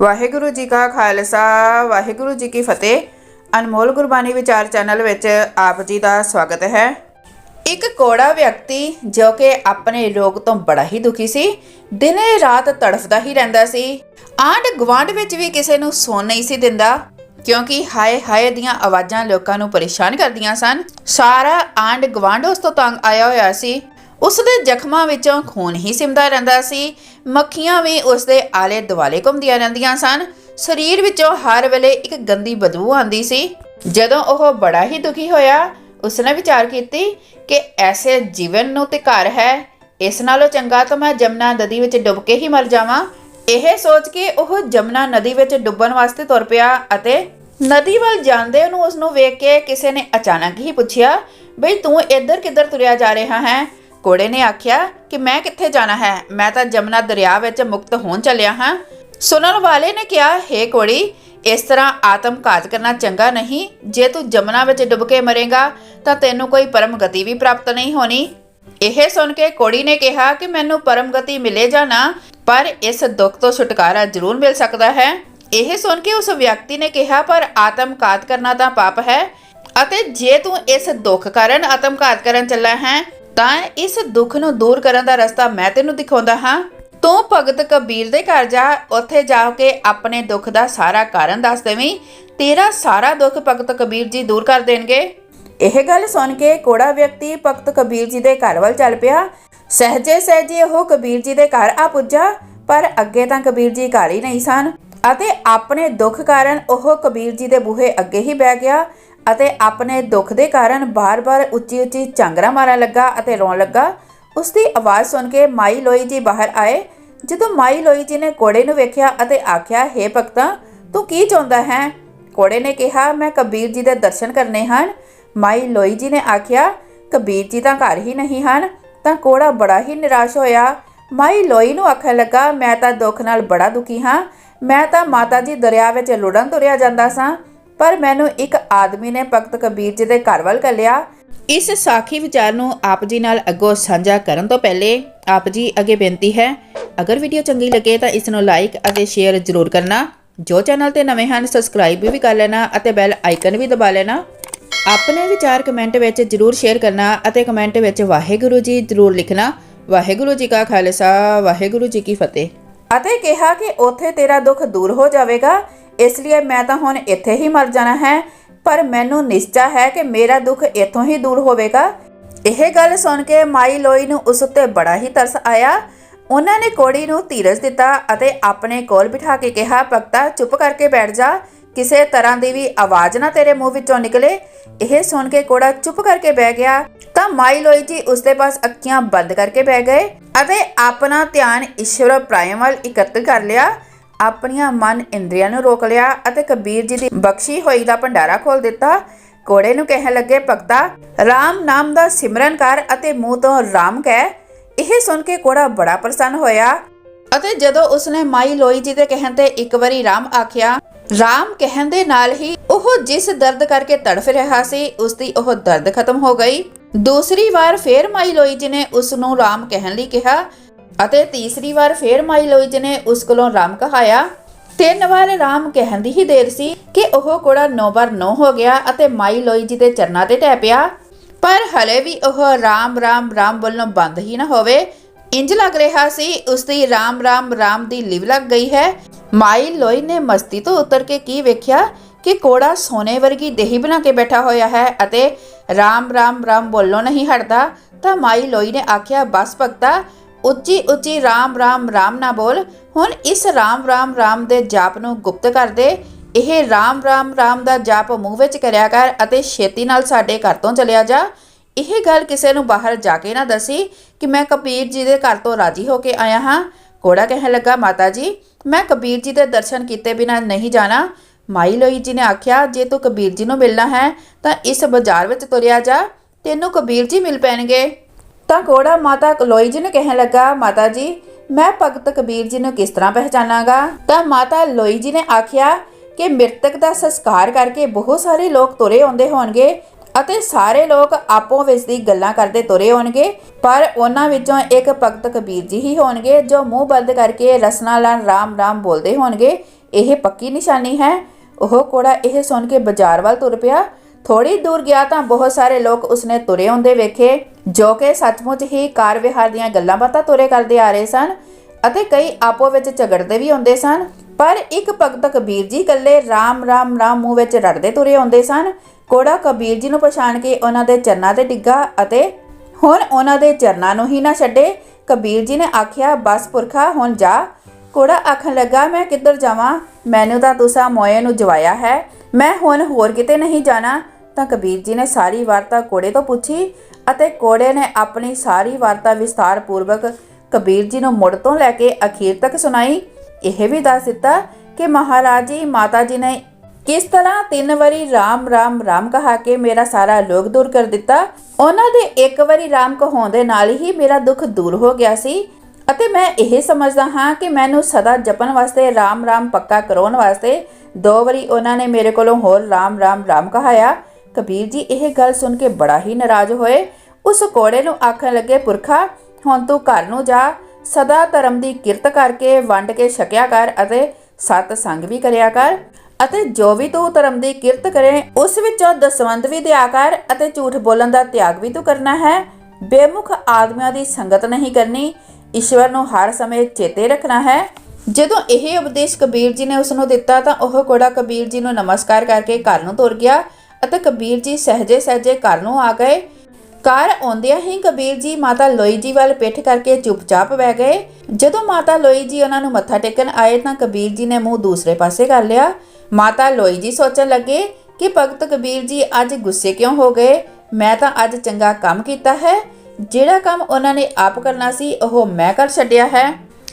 ਵਾਹਿਗੁਰੂ ਜੀ ਕਾ ਖਾਲਸਾ, ਵਾਹਿਗੁਰੂ ਜੀ ਕੀ ਫਤਿਹ। ਅਨਮੋਲ ਗੁਰਬਾਣੀ ਵਿਚਾਰ ਚੈਨਲ ਵਿੱਚ ਆਪ ਜੀ ਦਾ ਸਵਾਗਤ ਹੈ। ਇੱਕ ਕੋੜਾ ਵਿਅਕਤੀ ਜੋ ਕਿ ਆਪਣੇ ਰੋਗ ਤੋਂ ਬੜਾ ਹੀ ਦੁਖੀ ਸੀ, ਦਿਨੇ ਰਾਤ ਤੜਫਦਾ ਹੀ ਰਹਿੰਦਾ ਸੀ। ਆਂਡ ਗਵਾਂਡ ਵਿੱਚ ਵੀ ਕਿਸੇ ਨੂੰ ਸੌਣ ਨਹੀਂ ਸੀ ਦਿੰਦਾ, ਕਿਉਂਕਿ ਹਾਏ ਹਾਏ ਦੀਆਂ ਆਵਾਜ਼ਾਂ ਲੋਕਾਂ ਨੂੰ ਪਰੇਸ਼ਾਨ ਕਰਦੀਆਂ ਸਨ। ਸਾਰਾ ਆਂਡ ਗਵਾਂਡ ਉਸ ਤੋਂ ਤੰਗ ਆਇਆ ਹੋਇਆ ਸੀ। ਉਸ ਦੇ ਜ਼ਖਮਾਂ ਵਿੱਚੋਂ ਖੂਨ ਹੀ ਸਿਮਦਾ ਰਹਿੰਦਾ ਸੀ। ਮੱਖੀਆਂ ਵੀ ਉਸ ਦੇ ਆਲੇ ਦੁਆਲੇ ਘੁੰਮਦੀਆਂ ਰਹਿੰਦੀਆਂ ਸਨ। ਸਰੀਰ ਵਿੱਚੋਂ ਹਰ ਵੇਲੇ ਇੱਕ ਗੰਦੀ ਬਦਬੂ ਆਉਂਦੀ ਸੀ। ਜਦੋਂ ਉਹ ਬੜਾ ਹੀ ਦੁਖੀ ਹੋਇਆ, ਉਸਨੇ ਵਿਚਾਰ ਕੀਤੀ ਕਿ ਐਸੇ ਜੀਵਨ ਨੂੰ ਤੇ ਘਰ ਹੈ। ਇਸ ਨਾਲੋਂ ਚੰਗਾ ਤਾਂ ਮੈਂ ਜਮਨਾ ਨਦੀ ਵਿੱਚ ਡੁੱਬ ਕੇ ਹੀ ਮਰ ਜਾਵਾਂ। ਇਹ ਸੋਚ ਕੇ ਉਹ ਜਮਨਾ ਨਦੀ ਵਿੱਚ ਡੁੱਬਣ ਵਾਸਤੇ ਤੁਰ ਪਿਆ ਅਤੇ ਨਦੀ ਵੱਲ ਜਾਂਦੇ ਉਹਨੂੰ ਉਸ ਨੂੰ ਵੇਖ ਕੇ ਕਿਸੇ ਨੇ ਅਚਾਨਕ ਹੀ ਪੁੱਛਿਆ, ਬਈ ਤੂੰ ਇੱਧਰ ਕਿੱਧਰ ਤੁਰਿਆ ਜਾ ਰਿਹਾ ਹੈ? ਘੋੜੇ ਨੇ ਆਖਿਆ ਕਿ ਮੈਂ ਕਿੱਥੇ ਜਾਣਾ ਹੈ? ਮੈਂ ਤਾਂ ਜਮਨਾ ਦਰਿਆ ਵਿੱਚ ਮੁਕਤ ਹੋਣ ਚੱਲਿਆ ਹਾਂ। ਸੁਣਨ ਵਾਲੇ ਨੇ ਕਿਹਾ, ਹੇ ਕੋੜੀ ਇਸ ਤਰ੍ਹਾਂ ਆਤਮਘਾਤ ਕਰਨਾ ਚੰਗਾ ਨਹੀਂ। ਜੇ ਤੂੰ ਜਮਨਾ ਵਿੱਚ ਡੁੱਬ ਕੇ ਮਰੇਗਾ, ਤਾਂ ਤੈਨੂੰ ਕੋਈ ਪਰਮ ਗਤੀ ਵੀ ਪ੍ਰਾਪਤ ਨਹੀਂ ਹੋਣੀ। ਇਹ ਸੁਣ ਕੇ ਕੋੜੀ ਨੇ ਕਿਹਾ ਕਿ ਮੈਨੂੰ ਪਰਮ ਗਤੀ ਮਿਲੇ ਜਾਂ ਨਾ, ਪਰ ਇਸ ਦੁੱਖ ਤੋਂ ਛੁਟਕਾਰਾ ਜ਼ਰੂਰ ਮਿਲ ਸਕਦਾ ਹੈ। ਇਹ ਸੁਣ ਕੇ ਉਸ ਵਿਅਕਤੀ ਨੇ ਕਿਹਾ, ਪਰ ਆਤਮਘਾਤ ਕਰਨਾ ਤਾਂ ਪਾਪ ਹੈ। ਅਤੇ ਜੇ ਤੂੰ ਇਸ ਦੁੱਖ ਕਾਰਨ ਆਤਮ ਘਾਤ ਕਰਨ ਚੱਲਾ ਹੈ ਤਾਂ ਇਸ ਦੁੱਖ ਨੂੰ ਦੂਰ ਕਰਨ ਦਾ ਰਸਤਾ ਮੈਂ ਤੈਨੂੰ ਦਿਖਾਉਂਦਾ ਹਾਂ। ਤੂੰ ਭਗਤ ਕਬੀਰ ਦੇ ਘਰ ਜਾ, ਉੱਥੇ ਜਾ ਕੇ ਆਪਣੇ ਦੁੱਖ ਦਾ ਸਾਰਾ ਕਾਰਨ ਦੱਸ ਦੇਵੀਂ। ਤੇਰਾ ਸਾਰਾ ਦੁੱਖ ਭਗਤ ਕਬੀਰ ਜੀ ਦੂਰ ਕਰ ਦੇਣਗੇ। ਇਹ ਗੱਲ ਸੁਣ ਕੇ ਕੋੜਾ ਵਿਅਕਤੀ ਭਗਤ ਕਬੀਰ ਜੀ ਦੇ ਘਰ ਵੱਲ ਚੱਲ ਪਿਆ। ਸਹਜੇ ਸਹਜੇ ਉਹ ਕਬੀਰ ਜੀ ਦੇ ਘਰ ਆ ਪੁੱਜਾ, ਪਰ ਅੱਗੇ ਤਾਂ ਕਬੀਰ ਜੀ ਘਰ ਹੀ ਨਹੀਂ ਸਨ। ਅਤੇ ਆਪਣੇ ਦੁੱਖ ਕਾਰਨ ਉਹ ਕਬੀਰ ਜੀ ਦੇ ਬੂਹੇ ਅੱਗੇ ਹੀ ਬਹਿ ਗਿਆ। ਅਤੇ ਆਪਣੇ ਦੁੱਖ ਦੇ ਕਾਰਨ ਬਾਰ-ਬਾਰ ਉੱਚੀ-ਉੱਚੀ ਝਾਂਗਰਾ ਮਾਰਨ ਲੱਗਾ ਅਤੇ ਰੋਣ ਲੱਗਾ। ਉਸ ਦੀ ਆਵਾਜ਼ ਸੁਣ ਕੇ ਮਾਈ ਲੋਈ ਜੀ ਬਾਹਰ ਆਏ। ਜਦੋਂ ਮਾਈ ਲੋਈ ਜੀ ਨੇ ਕੋੜੇ ਨੂੰ ਵੇਖਿਆ ਅਤੇ ਆਖਿਆ हे ਭਗਤਾ, ਤੂੰ ਕੀ ਚਾਹੁੰਦਾ ਹੈ? ਕੋੜੇ ਨੇ ਕਿਹਾ, ਮੈਂ ਕਬੀਰ ਜੀ ਦੇ ਦਰਸ਼ਨ ਕਰਨੇ ਹਨ। ਮਾਈ ਲੋਈ ਜੀ ਨੇ ਆਖਿਆ, ਕਬੀਰ ਜੀ ਤਾਂ ਘਰ ਹੀ ਨਹੀਂ ਹਨ, ਤਾਂ ਕੋੜਾ ਬੜਾ ਹੀ ਨਿਰਾਸ਼ ਹੋਇਆ। ਮਾਈ ਲੋਈ ਨੂੰ ਆਖਣ ਲੱਗਾ, ਮੈਂ ਤਾਂ ਦੁੱਖ ਨਾਲ ਬੜਾ ਦੁਖੀ ਹਾਂ। ਮੈਂ ਤਾਂ ਮਾਤਾ ਜੀ ਦਰਿਆ ਵਿੱਚ ਲੁੜਨ ਤੁਰਿਆ ਜਾਂਦਾ ਸਾਂ। ਪਰ ਮੈਨੂੰ ਇੱਕ ਆਦਮੀ ਨੇ ਭਗਤ ਕਬੀਰ ਜੀ ਦੇ ਘਰ ਵੱਲ ਕੱਲਿਆ ਇਸ ਸਾਖੀ ਵਿਚਾਰ ਨੂੰ ਆਪ ਜੀ ਨਾਲ ਅੱਗੋਂ ਸਾਂਝਾ ਕਰਨ ਤੋਂ ਪਹਿਲੇ ਆਪ ਜੀ ਅੱਗੇ ਬੇਨਤੀ ਹੈ, ਅਗਰ ਵੀਡੀਓ ਚੰਗੀ ਲੱਗੇ ਤਾਂ ਇਸ ਨੂੰ ਲਾਈਕ ਅਤੇ ਸ਼ੇਅਰ ਜ਼ਰੂਰ ਕਰਨਾ। ਜੋ ਚੈਨਲ ਤੇ ਨਵੇਂ ਹਨ ਸਬਸਕ੍ਰਾਈਬ ਵੀ ਕਰ ਲੈਣਾ ਅਤੇ ਬੈਲ ਆਈਕਨ ਵੀ ਦਬਾ ਲੈਣਾ। ਆਪਣੇ ਵਿਚਾਰ ਕਮੈਂਟ ਵਿੱਚ ਜਰੂਰ ਸ਼ੇਅਰ ਕਰਨਾ ਅਤੇ ਕਮੈਂਟ ਵਿੱਚ ਵਾਹਿਗੁਰੂ ਜੀ ਜਰੂਰ ਲਿਖਣਾ। ਵਾਹਿਗੁਰੂ ਜੀ ਕਾ ਖਾਲਸਾ, ਵਾਹਿਗੁਰੂ ਜੀ ਕੀ ਫਤਿਹ। ਅਤੇ ਕਿਹਾ ਕਿ ਉੱਥੇ ਤੇਰਾ ਦੁੱਖ ਦੂਰ ਹੋ ਜਾਵੇਗਾ। ਇਸ ਲਈ ਮੈਂ ਤਾਂ ਹੁਣ ਇੱਥੇ ਹੀ ਮਰ ਜਾਣਾ ਹੈ, ਪਰ ਮੈਨੂੰ ਨਿਸ਼ਚਾ ਹੈ ਕਿ ਮੇਰਾ ਦੁੱਖ ਇੱਥੋਂ ਹੀ ਦੂਰ ਹੋਵੇਗਾ। ਇਹ ਗੱਲ ਸੁਣ ਕੇ ਮਾਈ ਲੋਈ ਨੂੰ ਉਸ ਉੱਤੇ ਬੜਾ ਹੀ ਤਰਸ ਆਇਆ। ਉਹਨਾਂ ਨੇ ਕੋੜੀ ਨੂੰ ਧੀਰਜ ਦਿੱਤਾ ਅਤੇ ਆਪਣੇ ਕੋਲ ਬਿਠਾ ਕੇ ਕਿਹਾ, ਭਗਤਾ, ਚੁੱਪ ਕਰਕੇ ਬੈਠ ਜਾ। ਕਿਸੇ ਤਰ੍ਹਾਂ ਦੀ ਵੀ ਆਵਾਜ਼ ਨਾ ਤੇਰੇ ਮੂੰਹ ਵਿੱਚੋਂ ਨਿਕਲੇ। ਇਹ ਸੁਣ ਕੇ ਕੋੜਾ ਚੁੱਪ ਕਰਕੇ ਬਹਿ ਗਿਆ। ਤਾਂ ਮਾਈ ਲੋਈ ਜੀ ਉਸਦੇ ਪਾਸ ਅੱਖੀਆਂ ਬੰਦ ਕਰਕੇ ਬਹਿ ਗਏ ਅਤੇ ਆਪਣਾ ਧਿਆਨ ਈਸ਼ਵਰ ਪ੍ਰਾਇਮ ਵੱਲ ਇਕੱਤਰ ਕਰ ਲਿਆ। ਆਪਣੀਆਂ ਮਨ ਇੰਦਰੀਆਂ ਨੂੰ ਰੋਕ ਲਿਆ ਅਤੇ ਕਬੀਰ ਜੀ ਦੀ ਬਖਸ਼ੀ ਹੋਈ ਦਾ ਭੰਡਾਰਾ ਖੋਲ ਦਿੱਤਾ। ਕੋੜੇ ਨੂੰ ਕਹਿਣ ਲੱਗੇ, ਭਗਤਾ RAM ਨਾਮ ਦਾ ਸਿਮਰਨ ਕਰ ਅਤੇ ਮੂੰਹ ਤੋਂ ਰਾਮ ਕਹਿ। ਇਹ ਸੁਣ ਕੇ ਕੋੜਾ ਬੜਾ ਪ੍ਰਸੰਨ ਹੋਇਆ ਅਤੇ ਜਦੋਂ ਉਸਨੇ ਮਾਈ ਲੋਈ ਜੀ ਦੇ ਕਹਿਣ ਤੇ ਇੱਕ ਵਾਰੀ ਰਾਮ ਆਖਿਆ, ਰਾਮ ਕਹਿਣ ਦੇ ਨਾਲ ਹੀ ਉਹ ਜਿਸ ਦਰਦ ਕਰਕੇ ਤੜਫ ਰਿਹਾ ਸੀ ਉਸ ਦੀ ਉਹ ਦਰਦ ਖਤਮ ਹੋ ਗਈ। ਦੂਸਰੀ ਵਾਰ ਫੇਰ ਮਾਈ ਲੋਈ ਜੀ ਨੇ ਉਸ ਨੂੰ ਰਾਮ ਕਹਿਣ ਲਈ ਕਿਹਾ ਅਤੇ ਤੀਸਰੀ ਵਾਰ ਫੇਰ ਮਾਈ ਲੋਈ ਜੀ ਨੇ ਉਸ ਕੋਲੋਂ ਰਾਮ ਕਹਾਇਆ, ਤਿੰਨ ਵਾਰ ਰਾਮ ਕਹਿਣ ਦੀ ਹੀ ਦੇਰ ਸੀ ਕਿ ਉਹ ਕੋੜਾ ਨੌ ਵਾਰ ਨੌ ਹੋ ਗਿਆ ਅਤੇ ਮਾਈ ਲੋਈ ਜੀ ਦੇ ਚਰਨਾਂ ਤੇ ਟਹਿ ਪਿਆ। ਪਰ ਹਲੇ ਵੀ ਉਹ ਰਾਮ ਰਾਮ ਰਾਮ ਬੋਲਣੋਂ ਬੰਦ ਹੀ ਨਾ ਹੋਵੇ ਇੰਜ ਲੱਗ ਰਿਹਾ ਸੀ, ਉਸ ਦੀ ਰਾਮ ਰਾਮ ਰਾਮ ਦੀ ਲਿਵ ਲੱਗ ਗਈ ਹੈ। ਮਾਈ ਲੋਈ ਨੇ ਮਸਤੀ ਤੋਂ ਉਤਰ ਕੇ ਕੀ ਵੇਖਿਆ? ਕਿ ਕੋੜਾ ਸੋਨੇ ਵਰਗੀ ਦੇਹੀ ਬਣਾ ਕੇ ਬੈਠਾ ਹੋਇਆ ਹੈ ਅਤੇ ਰਾਮ ਰਾਮ ਰਾਮ ਬੋਲੋ ਨਹੀਂ ਹਟਦਾ, ਤਾਂ ਮਾਈ ਲੋਈ ਨੇ ਆਖਿਆ, ਬਸ ਭਗਤਾ ਉੱਚੀ ਉੱਚੀ ਰਾਮ ਰਾਮ ਰਾਮ ਨਾ ਬੋਲ। ਹੁਣ ਇਸ ਰਾਮ ਰਾਮ ਰਾਮ ਦੇ ਜਾਪ ਨੂੰ ਗੁਪਤ ਕਰ ਦੇ। ਇਹ ਰਾਮ ਰਾਮ ਰਾਮ ਦਾ ਜਾਪ ਮੂੰਹ ਵਿੱਚ ਕਰਿਆ ਕਰ ਅਤੇ ਛੇਤੀ ਨਾਲ ਸਾਡੇ ਘਰ ਤੋਂ ਚਲਿਆ ਜਾ। ਇਹ ਗੱਲ ਕਿਸੇ ਨੂੰ ਬਾਹਰ ਜਾ ਕੇ ਨਾ ਦੱਸੀ ਕਿ ਮੈਂ ਕਬੀਰ ਜੀ ਦੇ ਘਰ ਤੋਂ ਰਾਜੀ ਹੋ ਕੇ ਆਇਆ ਹਾਂ। ਕੋੜਾ ਕਹਿਣ ਲੱਗਾ, ਮਾਤਾ ਜੀ, ਮੈਂ ਕਬੀਰ ਜੀ ਦੇ ਦਰਸ਼ਨ ਕੀਤੇ ਬਿਨਾਂ ਨਹੀਂ ਜਾਣਾ। ਮਾਈ ਲੋਈ ਜੀ ਨੇ ਆਖਿਆ, ਜੇ ਤੂੰ ਕਬੀਰ ਜੀ ਨੂੰ ਮਿਲਣਾ ਹੈ ਤਾਂ ਇਸ ਬਾਜ਼ਾਰ ਵਿੱਚ ਤੁਰਿਆ ਜਾ। ਤੈਨੂੰ ਕਬੀਰ ਜੀ ਮਿਲ ਪੈਣਗੇ। ਤਾਂ ਘੋੜਾ ਮਾਤਾ ਲੋਈ ਜੀ ਨੂੰ ਕਹਿਣ ਲੱਗਾ, ਮਾਤਾ ਜੀ, ਮੈਂ ਭਗਤ ਕਬੀਰ ਜੀ ਨੂੰ ਕਿਸ ਤਰ੍ਹਾਂ ਪਹਿਚਾਨਾਂਗਾ? ਤਾਂ ਮਾਤਾ ਲੋਈ ਜੀ ਨੇ ਆਖਿਆ ਕਿ ਮ੍ਰਿਤਕ ਦਾ ਸੰਸਕਾਰ ਕਰਕੇ ਬਹੁਤ ਸਾਰੇ ਲੋਕ ਤੁਰੇ ਆਉਂਦੇ ਹੋਣਗੇ ਅਤੇ ਸਾਰੇ ਲੋਕ ਆਪੋ ਵਿੱਚ ਦੀ ਗੱਲਾਂ ਕਰਦੇ ਤੁਰੇ ਹੋਣਗੇ ਪਰ ਉਹਨਾਂ ਵਿੱਚੋਂ ਇੱਕ ਭਗਤ ਕਬੀਰ ਜੀ ਹੀ ਹੋਣਗੇ ਜੋ ਮੂੰਹ ਬੰਦ ਕਰਕੇ ਰਸਨਾ ਨਾਲ ਰਾਮ ਰਾਮ ਬੋਲਦੇ ਹੋਣਗੇ। ਇਹ ਪੱਕੀ ਨਿਸ਼ਾਨੀ ਹੈ। ਉਹ ਕੋੜਾ ਇਹ ਸੁਣ ਕੇ ਬਾਜ਼ਾਰ ਵੱਲ ਤੁਰ ਪਿਆ। ਥੋੜੀ ਦੂਰ ਗਿਆ ਤਾਂ ਬਹੁਤ ਸਾਰੇ ਲੋਕ ਉਸਨੇ ਤੁਰੇ ਹੁੰਦੇ ਵੇਖੇ, ਜੋ ਕਿ ਸੱਚਮੁੱਚ ਹੀ ਕਾਰ ਵਿਹਾਰ ਦੀਆਂ ਗੱਲਾਂ ਬਾਤਾਂ ਤੁਰੇ ਕਰਦੇ ਆ ਰਹੇ ਸਨ ਅਤੇ ਕਈ ਆਪੋ ਵਿੱਚ ਝਗੜਦੇ ਵੀ ਹੁੰਦੇ ਸਨ, ਪਰ ਇੱਕ ਭਗਤ ਕਬੀਰ ਜੀ ਇਕੱਲੇ ਰਾਮ ਰਾਮ ਰਾਮ ਮੂੰਹ ਵਿੱਚ ਰੜਦੇ ਤੁਰੇ ਆਉਂਦੇ ਸਨ। ਕੋੜਾ ਕਬੀਰ ਜੀ ਨੂੰ ਪਛਾਣ ਕੇ ਉਹਨਾਂ ਦੇ ਚਰਨਾਂ ਤੇ ਡਿੱਗਾ ਅਤੇ ਹੁਣ ਉਹਨਾਂ ਦੇ ਚਰਨਾਂ ਨੂੰ ਹੀ ਨਾ ਛੱਡੇ, ਕਬੀਰ ਜੀ ਨੇ ਆਖਿਆ, ਬਸ ਪੁਰਖਾ, ਹੁਣ ਜਾ। ਕੋੜਾ ਆਖਣ ਲੱਗਾ, ਮੈਂ ਕਿੱਧਰ ਜਾਵਾਂ? ਮੈਨੂੰ ਤਾਂ ਤੁਸੀਂ ਮੋਏ ਨੂੰ ਜਵਾਇਆ ਹੈ। ਮੈਂ ਹੁਣ ਹੋਰ ਕਿਤੇ ਨਹੀਂ ਜਾਣਾ। ਤਾਂ ਕਬੀਰ ਜੀ ਨੇ ਸਾਰੀ ਵਾਰਤਾ ਕੋੜੇ ਤੋਂ ਪੁੱਛੀ ਅਤੇ ਕੋੜੇ ਨੇ ਆਪਣੀ ਸਾਰੀ ਵਾਰਤਾ ਵਿਸਥਾਰ ਪੂਰਵਕ ਕਬੀਰ ਜੀ ਨੂੰ ਮੁੜ ਤੋਂ ਲੈ ਕੇ ਅਖੀਰ ਤੱਕ ਸੁਣਾਈ। ਇਹ ਵੀ ਦੱਸ ਦਿੱਤਾ ਕਿ ਮਹਾਰਾਜ ਜੀ ਮਾਤਾ ਜੀ ਨੇ ਕਿਸ ਤਰ੍ਹਾਂ ਤਿੰਨ ਵਾਰੀ ਰਾਮ ਰਾਮ ਰਾਮ ਕਹਾ ਕੇ ਮੇਰਾ ਸਾਰਾ ਲੋਕ ਦੂਰ ਕਰ ਦਿੱਤਾ। ਉਹਨਾਂ ਦੇ ਇੱਕ ਵਾਰੀ ਰਾਮ ਕਹਾਉਣ ਦੇ ਨਾਲ ਹੀ ਮੇਰਾ ਦੁੱਖ ਦੂਰ ਹੋ ਗਿਆ ਸੀ ਅਤੇ ਮੈਂ ਇਹ ਸਮਝਦਾ ਹਾਂ ਕਿ ਮੈਨੂੰ ਸਦਾ ਜਪਣ ਵਾਸਤੇ, ਰਾਮ ਰਾਮ ਪੱਕਾ ਕਰਾਉਣ ਵਾਸਤੇ ਦੋ ਵਾਰੀ ਉਹਨਾਂ ਨੇ ਮੇਰੇ ਕੋਲੋਂ ਹੋਰ ਰਾਮ ਰਾਮ ਰਾਮ ਕਹਾਇਆ। ਕਬੀਰ ਜੀ, ਇਹ ਗੱਲ ਸੁਣ ਕੇ ਬੜਾ ਹੀ ਨਾਰਾਜ਼ ਹੋਏ। ਉਸ ਕੋੜੇ ਨੂੰ ਆਖਣ ਲੱਗੇ, ਪੁਰਖਾ, ਹੁਣ ਤੂੰ ਘਰ ਨੂੰ ਜਾ। ਸਦਾ ਧਰਮ ਦੀ ਕਿਰਤ ਕਰਕੇ ਵੰਡ ਕੇ ਛਕਿਆ ਕਰ ਅਤੇ ਸਤ ਸੰਗ ਵੀ ਕਰਿਆ ਕਰ ਅਤੇ ਜੋ ਵੀ ਤੂੰ ਧਰਮ ਦੀ ਕਿਰਤ ਕਰੇ, ਉਸ ਵਿੱਚੋਂ ਦਸਵੰਧ ਵੀ ਦਿਆ ਕਰ ਅਤੇ ਝੂਠ ਬੋਲਣ ਦਾ ਤਿਆਗ ਵੀ ਤੂੰ ਕਰਨਾ ਹੈ। ਬੇਮੁਖ ਆਦਮੀਆਂ ਦੀ ਸੰਗਤ ਨਹੀਂ ਕਰਨੀ। ਈਸ਼ਵਰ ਨੂੰ ਹਰ ਸਮੇਂ ਚੇਤੇ ਰੱਖਣਾ ਹੈ। ਜਦੋਂ ਇਹ ਉਪਦੇਸ਼ ਕਬੀਰ ਜੀ ਨੇ ਉਸ ਨੂੰ ਦਿੱਤਾ ਤਾਂ ਉਹ ਕੋੜਾ ਕਬੀਰ ਜੀ ਨੂੰ ਨਮਸਕਾਰ ਕਰਕੇ ਘਰ ਨੂੰ ਤੁਰ ਗਿਆ। ਅਤੇ ਕਬੀਰ ਜੀ ਸਹਜੇ ਸਹਜੇ ਘਰ ਨੂੰ ਆ ਗਏ। ਘਰ ਆਉਂਦਿਆਂ ਹੀ ਕਬੀਰ ਜੀ ਮਾਤਾ ਲੋਈ ਜੀ ਵੱਲ ਪਿੱਠ ਕਰਕੇ ਚੁੱਪਚਾਪ ਬਹਿ ਗਏ। ਜਦੋਂ ਮਾਤਾ ਲੋਈ ਜੀ ਉਹਨਾਂ ਨੂੰ ਮੱਥਾ ਟੇਕਣ ਆਏ ਤਾਂ ਕਬੀਰ ਜੀ ਨੇ ਮੂੰਹ ਦੂਸਰੇ ਪਾਸੇ ਕਰ ਲਿਆ। ਮਾਤਾ ਲੋਈ ਜੀ ਸੋਚਣ ਲੱਗੇ ਕਿ ਭਗਤ ਕਬੀਰ ਜੀ ਅੱਜ ਗੁੱਸੇ ਕਿਉਂ ਹੋ ਗਏ? ਮੈਂ ਤਾਂ ਅੱਜ ਚੰਗਾ ਕੰਮ ਕੀਤਾ ਹੈ। ਜਿਹੜਾ ਕੰਮ ਉਹਨਾਂ ਨੇ ਆਪ ਕਰਨਾ ਸੀ, ਉਹ ਮੈਂ ਕਰ ਛੱਡਿਆ ਹੈ।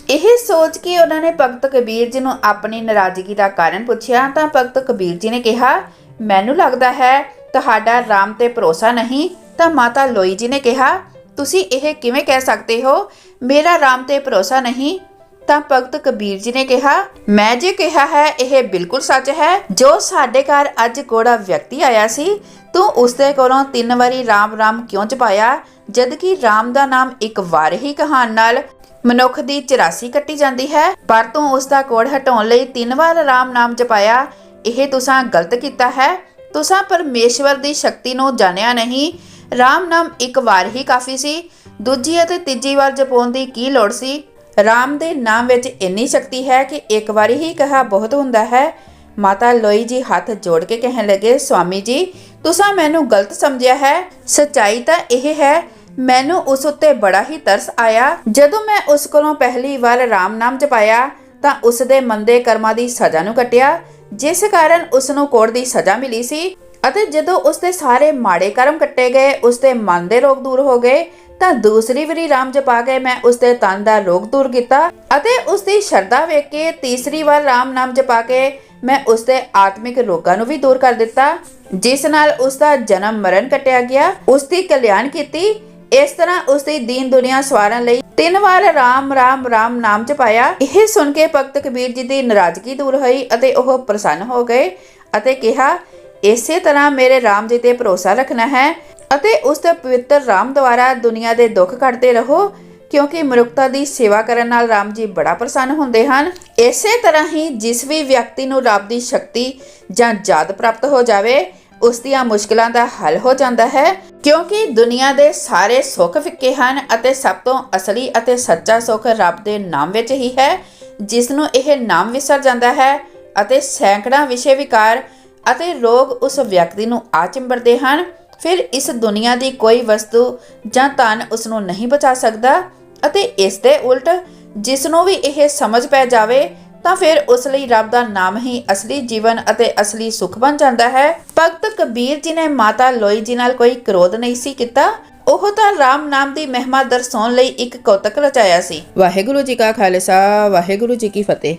ਇਹ ਸੋਚ ਕੇ ਉਹਨਾਂ ਨੇ ਭਗਤ ਕਬੀਰ ਜੀ ਨੂੰ ਆਪਣੀ ਨਾਰਾਜ਼ਗੀ ਦਾ ਕਾਰਨ ਪੁੱਛਿਆ ਤਾਂ ਭਗਤ ਕਬੀਰ ਜੀ ਨੇ ਕਿਹਾ ਮੈਨੂੰ ਲੱਗਦਾ ਹੈ ਤੁਹਾਡਾ ਰਾਮ ਤੇ ਭਰੋਸਾ ਨਹੀਂ, ਤਾਂ ਮਾਤਾ ਲੋਈ ਜੀ ਨੇ ਕਿਹਾ, ਤੁਸੀਂ ਇਹ ਕਿਵੇਂ ਕਹਿ ਸਕਦੇ ਹੋ? ਮੇਰਾ ਰਾਮ ਤੇ ਭਰੋਸਾ ਨਹੀਂ। ਤਾਂ ਭਗਤ ਕਬੀਰ ਜੀ ਨੇ ਕਿਹਾ, ਮੈਂ ਜੇ ਕਿਹਾ ਹੈ, ਇਹ ਬਿਲਕੁਲ ਸੱਚ ਹੈ। ਜੋ ਸਾਡੇ ਘਰ ਅੱਜ ਕੋੜਾ ਵਿਅਕਤੀ ਆਇਆ ਸੀ, ਤੂੰ ਉਸਦੇ ਕੋਲੋਂ ਤਿੰਨ ਵਾਰੀ ਰਾਮ ਰਾਮ ਕਿਉਂ ਜਪਾਇਆ ਜਦ ਕਿ ਰਾਮ ਦਾ ਨਾਮ ਇੱਕ ਵਾਰ ਹੀ ਕਹਾਣ ਨਾਲ ਮਨੁੱਖ ਦੀ 84 ਕੱਟੀ ਜਾਂਦੀ ਹੈ, ਪਰ ਤੂੰ ਉਸ ਦਾ ਕੋੜ ਹਟਾਉਣ ਲਈ ਤਿੰਨ ਵਾਰ ਰਾਮ ਨਾਮ ਜਪਾਇਆ ਇਹ ਤੁਸੀਂ ਗਲਤ ਕੀਤਾ ਹੈ? ਤੁਸੀਂ ਪਰਮੇਸ਼ਵਰ ਦੀ ਸ਼ਕਤੀ ਨੂੰ ਜਾਣਿਆ ਨਹੀਂ। ਰਾਮ ਨਾਮ ਇੱਕ ਵਾਰ ਹੀ ਕਾਫੀ ਸੀ। ਦੂਜੀ ਅਤੇ ਤੀਜੀ ਵਾਰ ਜਪਾਉਣ ਦੀ ਕੀ ਲੋੜ ਸੀ? ਰਾਮ ਦੇ ਨਾਮ ਵਿੱਚ ਇੰਨੀ ਸ਼ਕਤੀ ਹੈ ਕਿ ਇੱਕ ਵਾਰੀ ਹੀ ਕਹਾ ਬਹੁਤ ਹੁੰਦਾ ਹੈ। ਮਾਤਾ ਲੋਈ ਜੀ ਹੱਥ ਜੋੜ ਕੇ ਕਹਿਣ ਲੱਗੇ, ਸਵਾਮੀ ਜੀ, ਤੁਸੀਂ ਮੈਨੂੰ ਗਲਤ ਸਮਝਿਆ ਹੈ। ਸੱਚਾਈ ਤਾਂ ਇਹ ਹੈ, ਮੈਨੂੰ ਉਸ ਉੱਤੇ ਬੜਾ ਹੀ ਤਰਸ ਆਇਆ। ਜਦੋਂ ਮੈਂ ਉਸ ਕੋਲੋਂ ਪਹਿਲੀ ਵਾਰ ਰਾਮ ਨਾਮ ਜਪਾਇਆ, ਤਾਂ ਉਸ ਦੇ ਮੰਦੇ ਕਰਮਾਂ ਦੀ ਸਜ਼ਾ ਨੂੰ ਕੱਟਿਆ। ਜਿਸ ਕਾਰਨ ਉਸ ਨੂੰ ਕੋੜ ਦੀ ਸਜ਼ਾ ਮਿਲੀ ਸੀ ਅਤੇ ਜਦੋਂ ਉਸ ਦੇ ਸਾਰੇ ਮਾੜੇ ਕਰਮ ਕੱਟੇ ਗਏ ਉਸ ਦੇ ਮਨ ਦੇ ਰੋਗ ਦੂਰ ਹੋ ਗਏ, ਤਾਂ ਦੂਸਰੀ ਵਾਰੀ ਰਾਮ ਜਪਾ ਕੇ ਮੈਂ ਉਸ ਦੇ ਤਨ ਦਾ ਰੋਗ ਦੂਰ ਕੀਤਾ ਅਤੇ ਉਸ ਦੀ ਸ਼ਰਧਾ ਵੇਖ ਕੇ ਤੀਸਰੀ ਵਾਰ ਰਾਮ ਨਾਮ ਜਪਾ ਕੇ ਮੈਂ ਉਸ ਦੇ ਆਤਮਿਕ ਰੋਗਾਂ ਨੂੰ ਵੀ ਦੂਰ ਕਰ ਦਿੱਤਾ, ਜਿਸ ਨਾਲ ਉਸ ਦਾ ਜਨਮ ਮਰਨ ਕੱਟਿਆ ਗਿਆ ਉਸ ਦੀ ਕਲਿਆਣ ਕੀਤੀ ਇਸ ਤਰ੍ਹਾਂ ਉਸ ਦੀ ਦੀਨ ਦੁਨੀਆ ਸਵਾਰਨ ਲਈ ਤਿੰਨ ਵਾਰ ਰਾਮ ਰਾਮ ਰਾਮ ਨਾਮ ਜਪਾਇਆ। ਇਹ ਸੁਣ ਕੇ ਭਗਤ ਕਬੀਰ ਜੀ ਦੀ ਨਾਰਾਜ਼ਗੀ ਦੂਰ ਹੋਈ ਅਤੇ ਉਹ ਪ੍ਰਸੰਨ ਹੋ ਗਏ ਅਤੇ ਕਿਹਾ, ਇਸੇ ਤਰ੍ਹਾਂ ਮੇਰੇ ਰਾਮ ਜੀ ਤੇ ਭਰੋਸਾ ਰੱਖਣਾ ਹੈ ਅਤੇ ਉਸ ਦੇ ਪਵਿੱਤਰ ਰਾਮ ਦੁਆਰਾ ਦੁਨੀਆ ਦੇ ਦੁੱਖ ਕੱਟਦੇ ਰਹੋ, ਕਿਉਂਕਿ ਮਨੁੱਖਤਾ ਦੀ ਸੇਵਾ ਕਰਨ ਨਾਲ ਰਾਮ ਜੀ ਬੜਾ ਪ੍ਰਸੰਨ ਹੁੰਦੇ ਹਨ। ਇਸੇ ਤਰ੍ਹਾਂ ਹੀ ਜਿਸ ਵੀ ਵਿਅਕਤੀ ਨੂੰ ਰੱਬ ਦੀ ਸ਼ਕਤੀ ਜਾਂ ਯਾਦ ਪ੍ਰਾਪਤ ਹੋ ਜਾਵੇ ਉਸ ਦੀਆਂ ਮੁਸ਼ਕਲਾਂ ਦਾ ਹੱਲ ਹੋ ਜਾਂਦਾ ਹੈ, ਕਿਉਂਕਿ ਦੁਨੀਆ ਦੇ ਸਾਰੇ ਸੁੱਖ ਫਿੱਕੇ ਹਨ ਅਤੇ ਸਭ ਤੋਂ ਅਸਲੀ ਅਤੇ ਸੱਚਾ ਸੁੱਖ ਰੱਬ ਦੇ ਨਾਮ ਵਿੱਚ ਹੀ ਹੈ ਜਿਸ ਨੂੰ ਇਹ ਨਾਮ ਵਿਸਰ ਜਾਂਦਾ ਹੈ ਅਤੇ ਸੈਂਕੜਾ ਵਿਸ਼ੇ ਵਿਕਾਰ ਅਤੇ ਰੋਗ ਉਸ ਵਿਅਕਤੀ ਨੂੰ ਆ ਚਿੰਬੜਦੇ ਹਨ। ਫਿਰ ਇਸ ਦੁਨੀਆ ਦੀ ਕੋਈ ਵਸਤੂ ਜਾਂ ਧਨ ਉਸ ਨੂੰ ਨਹੀਂ ਬਚਾ ਸਕਦਾ ਅਤੇ ਇਸ ਦੇ ਉਲਟ ਜਿਸ ਨੂੰ ਵੀ ਇਹ ਸਮਝ ਪੈ ਜਾਵੇ ਤਾਂ ਫਿਰ ਉਸ ਲਈ ਰੱਬ ਦਾ ਨਾਮ ਹੀ ਅਸਲੀ ਜੀਵਨ ਅਤੇ ਅਸਲੀ ਸੁਖ ਬਣ ਜਾਂਦਾ ਹੈ। ਭਗਤ ਕਬੀਰ ਜੀ ਨੇ ਮਾਤਾ ਲੋਈ ਜੀ ਨਾਲ ਕੋਈ ਕ੍ਰੋਧ ਨਹੀਂ ਸੀ ਕੀਤਾ। ਉਹ ਤਾਂ ਰਾਮ ਨਾਮ ਦੀ ਮਹਿਮਾ ਦਰਸਾਉਣ ਲਈ ਇੱਕ ਕੌਤਕ ਰਚਾਇਆ ਸੀ। ਵਾਹਿਗੁਰੂ ਜੀ ਕਾ ਖਾਲਸਾ, ਵਾਹਿਗੁਰੂ ਜੀ ਕੀ ਫਤਿਹ।